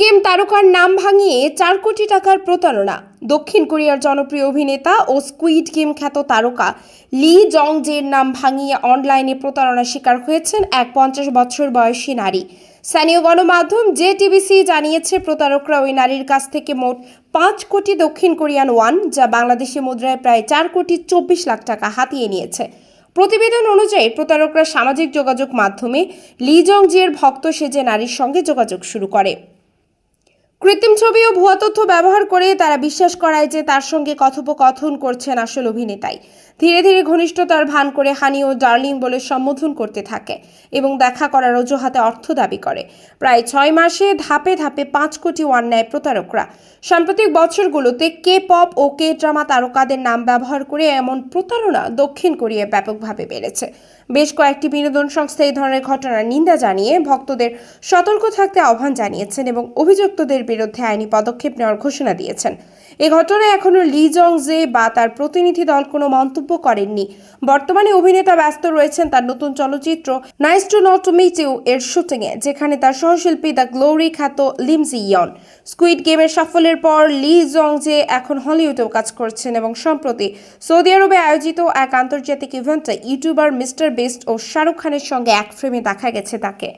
Game তারকার নাম ভাঙিয়ে চার কোটি টাকার প্রতারণা। দক্ষিণ কোরিয়ার জনপ্রিয় অভিনেতা ও স্কুইড গেম খ্যাত তারকা লি জং জের নাম ভাঙিয়ে অনলাইনে প্রতারণার শিকার হয়েছেন এক পঞ্চাশ বছর বয়সী নারী। স্থানীয় গণমাধ্যম জে টিভিসি জানিয়েছে, প্রতারকরা ওই নারীর কাছ থেকে মোট পাঁচ কোটি দক্ষিণ কোরিয়ান ওয়ান, যা বাংলাদেশি মুদ্রায় প্রায় চার কোটি চব্বিশ লাখ টাকা হাতিয়ে নিয়েছে। প্রতিবেদন অনুযায়ী, প্রতারকরা সামাজিক যোগাযোগ মাধ্যমে লি জং জিয়ের ভক্ত সেজে নারীর সঙ্গে যোগাযোগ শুরু করে। কৃত্রিম ছবি ও ভুয়া তথ্য ব্যবহার করে তারা বিশ্বাস করায় যে তার সঙ্গে কথোপকথন করছেন আসল অভিনেতাই। ধীরে ধীরে ঘনিষ্ঠতার ভান করে হানি ও ডার্লিং বলে সম্বোধন করতে থাকে এবং দেখা করার অজুহাতে অর্থ দাবি করে। প্রায় ছয় মাসে ধাপে ধাপে পাঁচ কোটি ওয়ান নেয় প্রতারকরা। সাম্প্রতিক বছরগুলোতে কে পপ ও কে ড্রামা তারকাদের নাম ব্যবহার করে এমন প্রতারণা দক্ষিণ কোরিয়ায় ব্যাপকভাবে বেড়েছে। বেশ কয়েকটি বিনোদন সংস্থা এই ধরনের ঘটনার নিন্দা জানিয়ে ভক্তদের সতর্ক থাকতে আহ্বান জানিয়েছেন এবং অভিযুক্তদের বিরুদ্ধে আইনি পদক্ষেপ নেওয়ার ঘোষণা দিয়েছেন। এ ঘটনায় এখনও লি জং জে বা তার প্রতিনিধি দল কোনো মন্তব্য করেননি। বর্তমানে অভিনেতা ব্যস্ত রয়েছেন তার নতুন চলচ্চিত্র nice to not meet you এর শুটিংয়ে, যেখানে তার সহশিল্পী দ্য গ্লোরি খ্যাত লিমজি ইয়ন। স্কুইড গেমের সাফল্যের পর লি জং জে এখন হলিউডেও কাজ করছেন এবং সম্প্রতি সৌদি আরবে আয়োজিত এক আন্তর্জাতিক ইভেন্টে ইউটিউবার মিস্টার বেস্ট ও শাহরুখ খানের সঙ্গে এক ফ্রেমে দেখা গেছে তাকে।